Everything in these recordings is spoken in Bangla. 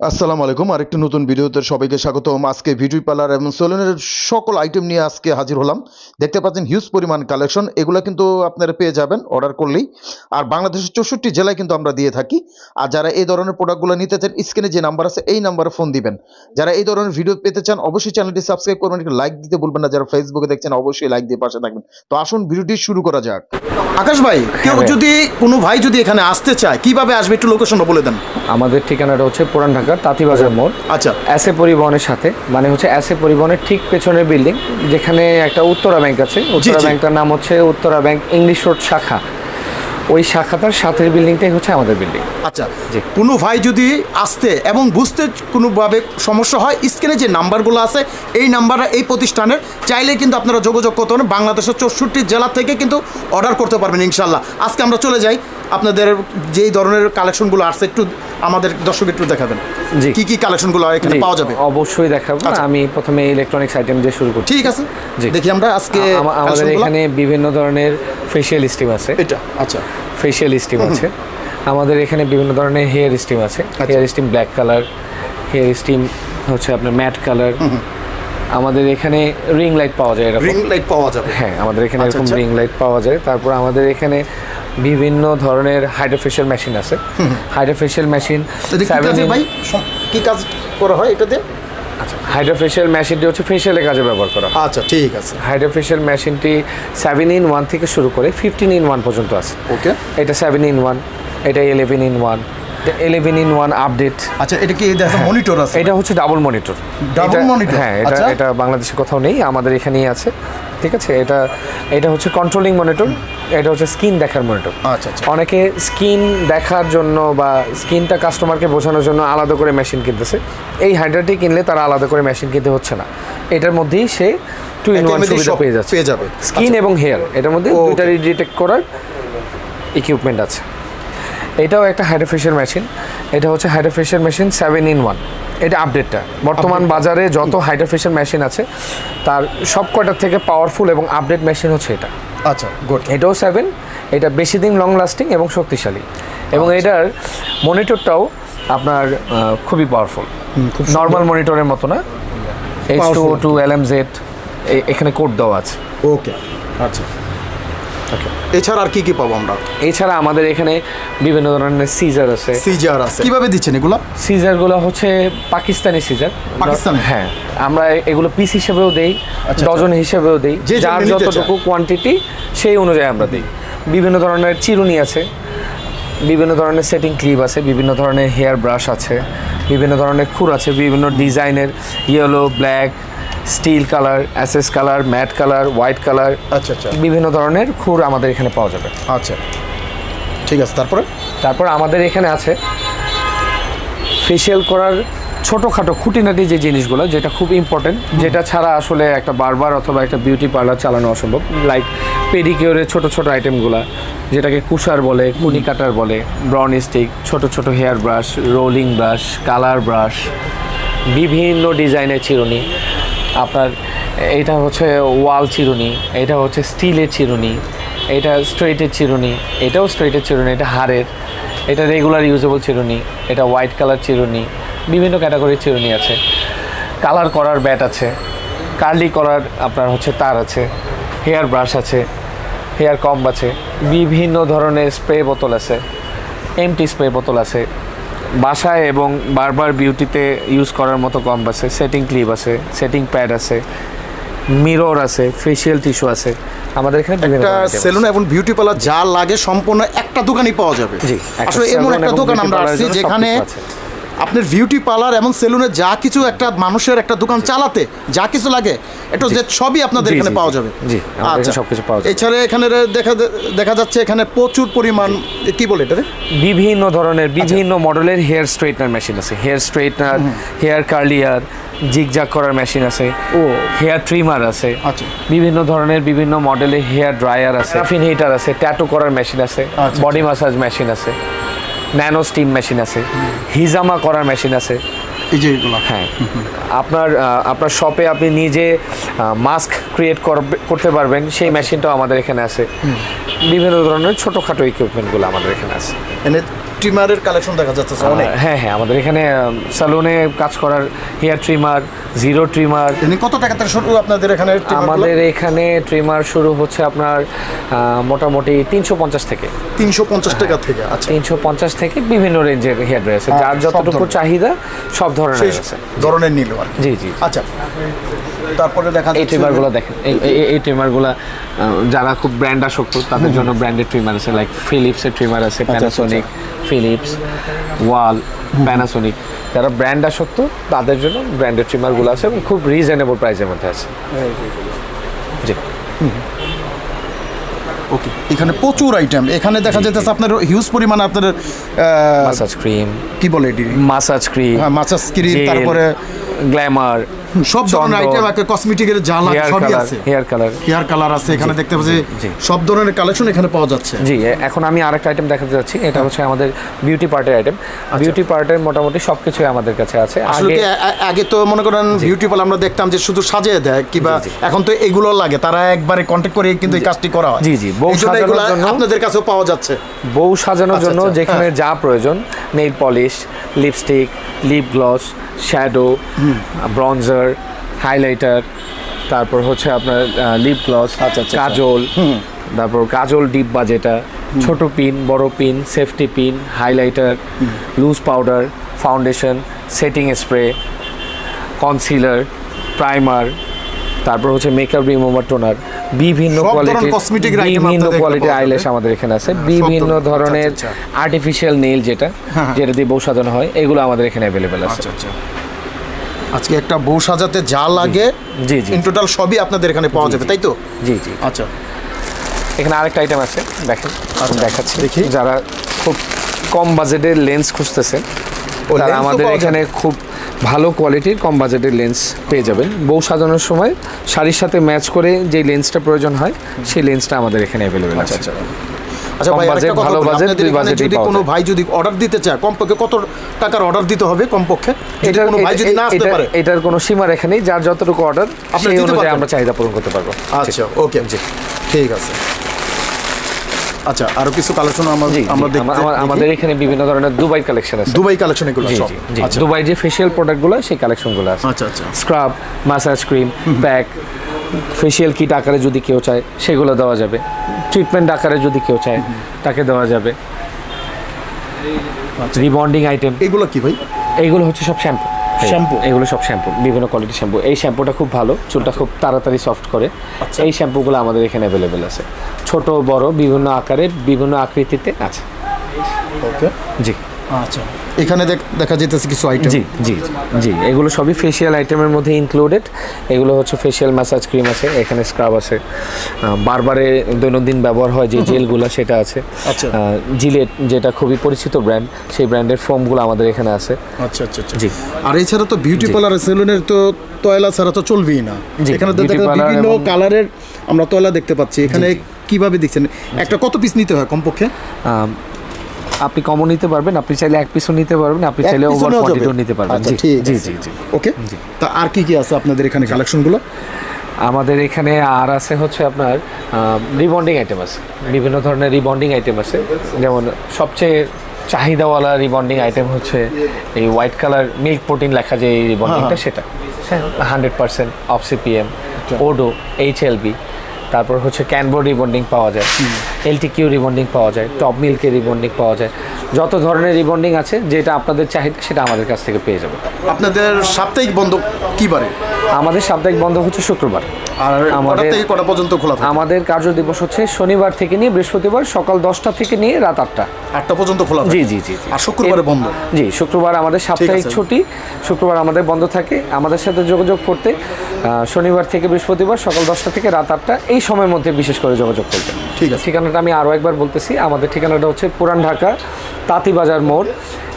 আসসালামু আলাইকুম আরেকটি নতুন ভিডিওতে সবাইকে স্বাগতম। আজকে ভিডিও পার্লার এবং সেলুনের সকল আইটেম নিয়ে আজকে হাজির হলাম। দেখতে পাচ্ছেন হিউজ পরিমাণ কালেকশন এগুলো কিন্তু আপনারা পেয়ে যাবেন অর্ডার করলেই। আর বাংলাদেশের চৌষট্টি জেলায় কিন্তু আমরা দিয়ে থাকি। আর যারা এই ধরনের প্রোডাক্টগুলো নিতে চান স্ক্রিনে যে নাম্বার আছে এই নাম্বারে ফোন দিবেন। যারা এই ধরনের ভিডিও পেতে চান অবশ্যই চ্যানেলটি সাবস্ক্রাইব করবেন একটু লাইক দিতে বলবেন না। যারা ফেসবুকে দেখছেন অবশ্যই লাইক দিয়ে পাশে থাকবেন। তো আসুন ভিডিওটি শুরু করা যাক। আকাশ ভাই কেউ যদি কোনো ভাই যদি এখানে আসতে চায় কীভাবে আসবে একটু লোকেশনটা বলে দেন। আমাদের ঠিকানাটা হচ্ছে পুরান ঢাকার তাঁতিবাজার মোড়। আচ্ছা। অ্যাসে পরিবহনের সাথে মানে হচ্ছে অ্যাসে পরিবহনের ঠিক পেছনের বিল্ডিং যেখানে একটা উত্তরা ব্যাংক আছে। উত্তরা ব্যাংকটার নাম হচ্ছে উত্তরা ব্যাংক ইংলিশ রোড শাখা। ওই শাখাটার সাথের বিল্ডিংটাই হচ্ছে আমাদের বিল্ডিং। আচ্ছা। জি। কোনো ভাই যদি আসতে এবং বুঝতে কোনোভাবে সমস্যা হয় স্ক্রিনে যে নাম্বারগুলো আছে এই নাম্বারটা এই প্রতিষ্ঠানের চাইলে কিন্তু আপনারা যোগাযোগ করতে পারেন। বাংলাদেশের চৌষট্টি জেলা থেকে কিন্তু অর্ডার করতে পারবেন ইনশাল্লাহ। আজকে আমরা চলে যাই আপনাদের যেই ধরনের কালেকশনগুলো আসছে একটু আমাদের দর্শক একটু দেখাবেন। জি। কি কি কালেকশনগুলো এখানে পাওয়া যাবে? অবশ্যই দেখাবো। আচ্ছা। আমি প্রথমে ইলেকট্রনিক্স আইটেম দিয়ে শুরু করছি। ঠিক আছে। দেখি আমরা আজকে আমাদের এখানে বিভিন্ন ধরনের ফেশিয়াল স্টিম আছে। এটা আচ্ছা। ফেশিয়াল স্টিম আছে। আমাদের এখানে বিভিন্ন ধরনের হেয়ার স্টিম আছে। আচ্ছা। Hair steam black colour hair steam হচ্ছে আপনার ম্যাট কালার আমাদের এখানে রিং লাইট পাওয়া যায় এরকম। রিং লাইট পাওয়া যাবে। হ্যাঁ আমাদের এখানে আচ্ছা, এরকম আচ্ছা। রিং লাইট পাওয়া যায়। তারপর আমাদের এখানে বিভিন্ন ধরনের হাইড্রোফেশিয়াল মেশিন আছে। হাইড্রোফেশিয়াল মেশিন এটা কি ভাই? কি কাজ করা হয় এটাতে আচ্ছা হাইড্রোফেশিয়াল মেশিনটি হচ্ছে ফেশিয়ালের কাজে ব্যবহার করা হয়। আচ্ছা ঠিক আছে। হাইড্রোফেশিয়াল মেশিনটি সেভেন ইন ওয়ান থেকে শুরু করে ফিফটিন ইন ওয়ান পর্যন্ত আছে। ওকে। এটা সেভেন ইন ওয়ান এটা eleven in one eleven in one update আচ্ছা এটা কি মনিটর আছে? এটা হচ্ছে ডাবল মনিটর Double monitor? হ্যাঁ এটা আচ্ছা। এটা বাংলাদেশে কোথাও নেই আমাদের এখানেই আছে। ঠিক আছে এটা এটা হচ্ছে কন্ট্রোলিং মনিটর এটা হচ্ছে স্কিন দেখার মনিটর। আচ্ছা আচ্ছা। অনেকে স্কিন দেখার জন্য বা স্কিনটা কাস্টমারকে বোঝানোর জন্য আলাদা করে মেশিন কিনতেছে। এই হাইড্রাটি কিনলে তারা আলাদা করে মেশিন কিনতে হচ্ছে না। এটার মধ্যেই সে টু ইন ওয়ান সুবিধা পেয়ে যাচ্ছে। পেয়ে যাবে। স্কিন আচ্ছা। এবং হেয়ার এটার মধ্যে. দুইটারই ডিটেক্ট করার ইকুইপমেন্ট আছে। এটাও একটা হাইড্রোফেশিয়াল মেশিন এটা হচ্ছে hydrofacial machine seven in one এটা আপডেটটা বর্তমান বাজারে যত হাইড্রোফেশিয়াল মেশিন আছে তার সব কয়টার থেকে পাওয়ারফুল এবং আপডেট মেশিন হচ্ছে এটা। আচ্ছা গুড এটাও সেভেন এটা বেশি দিন লং লাস্টিং এবং শক্তিশালী। এবং আচ্ছা। এটার মনিটরটাও আপনার খুবই পাওয়ারফুল নর্মাল মনিটরের মতো না? H two O two L M Z এখানে কোড দেওয়া আছে। ওকে আচ্ছা। এছাড়া আর কি কি পাবো আমরা? এছাড়া আমাদের এখানে বিভিন্ন ধরনের সিজার আছে। সিজার আছে। কীভাবে দিচ্ছেন এগুলো? সিজারগুলো হচ্ছে পাকিস্তানি সিজার পাকিস্তানি? হ্যাঁ। আমরা এগুলো পিস হিসেবেও দেই আচ্ছা। ডজন হিসেবেও দেই। যার যতটুকু কোয়ান্টিটি সেই অনুযায়ী আমরা দিই। বিভিন্ন ধরনের চিরুনি আছে বিভিন্ন ধরনের সেটিং ক্লিপ আছে বিভিন্ন ধরনের হেয়ার ব্রাশ আছে বিভিন্ন ধরনের খুর আছে বিভিন্ন ডিজাইনের yellow black steel colour ash colour matte colour white colour আচ্ছা আচ্ছা। বিভিন্ন ধরনের খুর আমাদের এখানে পাওয়া যাবে। আচ্ছা। ঠিক আছে তারপরে? তারপর আমাদের এখানে আছে ফেসিয়াল করার ছোটোখাটো খুঁটিনাটি যে জিনিসগুলো যেটা খুব ইম্পর্টেন্ট যেটা ছাড়া আসলে একটা বারবার অথবা একটা বিউটি পার্লার চালানো অসম্ভব। লাইক পেডিকিওরের ছোট ছোট আইটেমগুলো যেটাকে কুশার বলে কুনি কাটার বলে ব্রাউন স্টিক ছোট ছোট hair brush rolling brush colour brush বিভিন্ন ডিজাইনের চিরুনি। আপনার এটা হচ্ছে ওয়াল চিরুনি এটা হচ্ছে স্টিলের চিরুনি, এটা স্ট্রেটের চিরুনি, এটাও স্ট্রেটের চিরুনি, এটা হাড়ের, এটা রেগুলার ইউজেবল চিরুনি, এটা হোয়াইট কালার চিরুনি, বিভিন্ন ক্যাটাগরির চিরুনি আছে। কালার করার ব্যাট আছে কার্লি করার আপনার হচ্ছে তার আছে হেয়ার ব্রাশ আছে হেয়ার কম্ব আছে, বিভিন্ন ধরনের স্প্রে বোতল আছে এমটি স্প্রে বোতল আছে বাসায় এবং বারবার বিউটিতে ইউজ করার মতো কম আছে সেটিং ক্লিপ আছে সেটিং প্যাড আছে মিরর আছে ফেসিয়াল টিস্যু আছে আমাদের এখানে একটা। সেলুন এবং বিউটি পার্লার যা লাগে সম্পূর্ণ একটা দোকানই পাওয়া যাবে জি, আসলে এমন একটা দোকান আমরা আছি আসছি যেখানে। আপনার বিউটি পার্লার এবং সেলুনে যা কিছু একটা মানুষের একটা দোকান চালাতে যা কিছু লাগে এটা যে সবই আপনাদের এখানে পাওয়া যাবে। জি, সবকিছু পাওয়া যাবে। এছাড়া এখানে দেখা দেখা যাচ্ছে এখানে প্রচুর পরিমাণ কি বলে এটা বিভিন্ন ধরনের আচ্ছা। বিভিন্ন মডেলের হেয়ার স্ট্রেটনার মেশিন আছে। Hair straightener hair curler zigzag করার মেশিন আছে। ও। হেয়ার ট্রিমার আছে। আচ্ছা। বিভিন্ন ধরনের বিভিন্ন মডেলের হেয়ার ড্রায়ার আছে। রাফিন হিটার আছে ট্যাটু করার মেশিন আছে। আচ্ছা, বডি মাসাজ মেশিন আছে। ন্যানো স্টিম মেশিন আছে হিজামা করার মেশিন আছে। এই যে হ্যাঁ। আপনার আপনার শপে আপনি নিজে মাস্ক ক্রিয়েট করতে পারবেন সেই মেশিনটাও আমাদের এখানে আছে। বিভিন্ন ধরনের ছোটোখাটো ইকুইপমেন্টগুলো আমাদের এখানে আছে। ট্রিমারের কালেকশন দেখা যাচ্ছে স্যার অনেক। হ্যাঁ হ্যাঁ আমাদের এখানে সালুনে কাজ করার হেয়ার ট্রিমার জিরো ট্রিমার এমনি কত টাকা থেকে শুরু আপনাদের এখানে আমাদের এখানে ট্রিমার শুরু হচ্ছে আপনার মোটামুটি তিনশো পঞ্চাশ থেকে। তিনশো পঞ্চাশ টাকা থেকে আচ্ছা। তিনশো পঞ্চাশ থেকে বিভিন্ন রেঞ্জের হেয়ার হ্যাঁ, যার যতটুকু চাহিদা সব ধরনের আছে। ধরনের নিল আর কি। জি জি। আচ্ছা। তারপরে দেখা এই ট্রিমারগুলো দেখেন। এই- ট্রিমারগুলো যারা খুব ব্র্যান্ড আসক্ত তাদের জন্য ব্র্যান্ডেড ট্রিমার আছে লাইক ফিলিপসের ট্রিমার আছে আচ্ছা, প্যানাসোনিক ফিলিপস ওয়াল প্যানাসোনিক যারা ব্র্যান্ড আসক্ত তাদের জন্য ব্র্যান্ডেড ট্রিমারগুলো আছে এবং খুব রিজনেবল প্রাইসের মধ্যে আছে। জি ওকে এখানে প্রচুর আইটেম এখানে দেখা যাচ্ছে আপনার হিউজ পরিমাণে আপনার মাসাজ ক্রিম কি বলে এটি? মাসাজ ক্রিম হ্যাঁ মাছা স্ক্রিন তারপরে গ্ল্যামার সব ধরনের আইটেম একটা কসমেটিকের যা লাগে সবই আছে। হেয়ার কালার হেয়ার কালার আছে এখানে দেখতে পাচ্ছি সব ধরনের কালেকশন এখানে পাওয়া যাচ্ছে। জি এখন আমি আরেকটা আইটেম দেখাতে যাচ্ছি এটা হ্যাঁ। হচ্ছে আমাদের বিউটি পার্টের আইটেম বিউটি পার্টের মোটামুটি সব কিছুই আমাদের কাছে আছে। আসলে আগে তো মনে করেন বিউটি পার্লার আমরা দেখতাম যে শুধু সাজিয়ে দেয় কিংবা। এখন তো এগুলো লাগে তারা একবারে কন্ট্যাক্ট করে কিন্তু এই কাজটি করা হয়। জি, জি, বউ সাজানোর জন্য- আপনাদের কাছেও পাওয়া যাচ্ছে। বউ সাজানোর আচ্ছা, জন্য আচ্ছা, যেখানে যা প্রয়োজন nail polish lipstick lip gloss shadow bronzer highlighter তারপর হচ্ছে আপনার লিপ গ্লস আচ্ছা, আচ্ছা, কাজল তারপর কাজল ডিব্বা যেটা ছোট পিন বড় pin safety pin highlighter loose powder foundation setting spray concealer primer তারপর হচ্ছে মেকআপ রিমুভার টোনার বিভিন্ন কোয়ালিটির বিভিন্ন কোয়ালিটির আইলেশ আমাদের এখানে আছে। বিভিন্ন ধরনের, ধরনের আচ্ছা, আচ্ছা। আর্টিফিশিয়াল নেইল যেটা হ্যাঁ, হ্যাঁ। যেটা দিয়ে বউ সাজানো হয় এগুলো আমাদের এখানে অ্যাভেলেবেল আছে। আচ্ছা আচ্ছা। আজকে একটা বউ সাজাতে যা লাগে জি, জি। ইন টোটাল সবই আপনাদের এখানে পাওয়া যাবে তাই তো? জি জি। আচ্ছা। এখানে আরেকটা আইটেম আছে দেখেন আচ্ছা, দেখাচ্ছি। দেখি। যারা খুব কম বাজেটের লেন্স তারা আমাদের এখানে খুব ভালো কোয়ালিটির কম বাজেটের লেন্স পেয়ে যাবেন। বউ সাজানোর সময় শাড়ির সাথে ম্যাচ করে যে লেন্সটা প্রয়োজন হয় সেই লেন্সটা আমাদের এখানে অ্যাভেলেবেল আছে। আচ্ছা। আচ্ছা ভাই আরেকটা কথা যদি কোনো ভাই যদি অর্ডার দিতে চায় কমপক্ষে কত টাকার অর্ডার দিতে হবে কমপক্ষে? এটার কোনো ভাই যদি না আসতে এটা- পারে। এটার কোনো সীমা রেখা নেই। যার যতটুকু অর্ডার আপনি দিতে পারবেন? আমরা চাহিদা পূরণ করতে পারব। আচ্ছা ওকে। জি। ঠিক আছে। আচ্ছা আরও কিছু কালেকশন আমরা আমাদের এখানে বিভিন্ন ধরনের দুবাই কালেকশন আছে। দুবাই কালেকশন এগুলো সব। আচ্ছা। দুবাই যে ফেশিয়াল প্রোডাক্টগুলো সেই কালেকশনগুলো আছে। আচ্ছা আচ্ছা। Scrub massage cream pack facial kit আকারে যদি কেউ চায় সেগুলো দেওয়া যাবে। ট্রিটমেন্ট আকারে যদি কেউ চায় তাকে দেওয়া যাবে। আচ্ছা। রিবন্ডিং আইটেম এগুলো কি ভাই? এইগুলো হচ্ছে সব শ্যাম্পু Shampoo? এগুলো সব শ্যাম্পু বিভিন্ন কোয়ালিটির শ্যাম্পু এই শ্যাম্পুটা খুব ভালো চুলটা খুব তাড়াতাড়ি সফট করে। আচ্ছা। এই শ্যাম্পুগুলো আমাদের এখানে অ্যাভেলেবেল আছে। ছোট বড় বিভিন্ন আকারে বিভিন্ন আকৃতিতে আছে। ওকে জি। আচ্ছা। এখানে দেখ- দেখা যেতেছে কিছু আইটেম জি জি জি। এগুলো সবই ফেশিয়াল আইটেমের মধ্যে ইনক্লুডেড এগুলো হচ্ছে ফেশিয়াল ম্যাসাজ ক্রিম আছে এখানে স্ক্রাব আছে। বারবারে দৈনন্দিন ব্যবহার হয় যে জেলগুলো সেটা আছে। আচ্ছা। জিলেট যেটা খুবই পরিচিত ব্র্যান্ড সেই ব্র্যান্ডের ফোমগুলো আমাদের এখানে আছে। আচ্ছা আচ্ছা আচ্ছা। জি। আর এছাড়া তো বিউটি পার্লার সেলুনের তো তয়লা ছাড়া তো চলবেই না। এখানে তো বিভিন্ন কালারের আমরা তয়লা দেখতে পাচ্ছি। এখানে কীভাবে দেখছেন? একটা কত পিস নিতে হয় কমপক্ষে? আপনি কমও নিতে পারবেন আপনি চাইলে এক পিসও নিতে পারবেন আপনি চাইলে ওভার কোয়ান্টিটিও নিতে পারবেন। আচ্ছা, জি জি। জি ওকে। তা আর কি কি আছে আপনাদের এখানে কালেকশনগুলো? আমাদের এখানে আর আছে হচ্ছে আপনার রিবন্ডিং আইটেম আছে। বিভিন্ন ধরনের রিবন্ডিং আইটেম আছে। যেমন সবচেয়ে চাহিদাওয়ালা রিবন্ডিং আইটেম হচ্ছে এই হোয়াইট কালার মিল্ক প্রোটিন লেখা যে রিবন্ডিংটা সেটা। হ্যাঁ হান্ড্রেড পার্সেন্ট অফ সিপিএম ওডো এইচ এলবি তারপর হচ্ছে ক্যানভো রিবন্ডিং পাওয়া যায় এলটি কিউ রিবন্ডিং পাওয়া যায় টপ মিল্কের রিবন্ডিং পাওয়া যায় যত ধরনের রিবন্ডিং আছে যেটা আপনাদের চাহিদা সেটা আমাদের কাছ থেকে পেয়ে যাবে আপনাদের সাপ্তাহিক বন্ধ কি বারে? আমাদের সাপ্তাহিক বন্ধ হচ্ছে শুক্রবার। আর আমাদের- থেকে কটা পর্যন্ত খোলা থাকে? আমাদের কার্য দিবস হচ্ছে শনিবার থেকে নিয়ে বৃহস্পতিবার সকাল দশটা থেকে নিয়ে রাত আটটা। আটটা পর্যন্ত খোলা জি জি জি। আর শুক্রবারে বন্ধ? জি শুক্রবার আমাদের সাপ্তাহিক ছুটি শুক্রবার আমাদের বন্ধ থাকে। আমাদের সাথে যোগাযোগ করতে শনিবার থেকে বৃহস্পতিবার সকাল দশটা থেকে রাত আটটা এই সময়ের মধ্যে বিশেষ করে যোগাযোগ করতে। ঠিক আছে। ঠিকানাটা আমি আরও একবার বলতেছি। আমাদের ঠিকানাটা হচ্ছে পুরান ঢাকা তাঁতিবাজার মোড়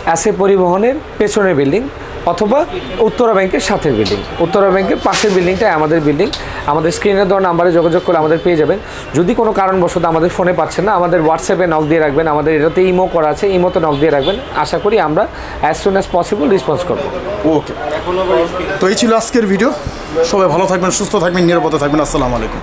অ্যাসে পরিবহনের পেছনের বিল্ডিং। অথবা উত্তরা ব্যাংকের সাথের বিল্ডিং। উত্তরা ব্যাংকের পাশের বিল্ডিংটাই আমাদের বিল্ডিং। আমাদের স্ক্রিনের দেওয়া নাম্বারে যোগাযোগ করে আমাদের পেয়ে যাবেন। যদি কোনো কারণবশত আমাদের ফোনে পাচ্ছেন না, আমাদের হোয়াটসঅ্যাপে নক দিয়ে রাখবেন, আমাদের এটাতে ইমো করা আছে ইমোতে নক দিয়ে রাখবেন। আশা করি আমরা as soon as possible response করব। ওকে তো এই ছিল আজকের ভিডিও সবাই ভালো থাকবেন, সুস্থ থাকবেন, নিরাপদে থাকবেন। আসসালামু আলাইকুম।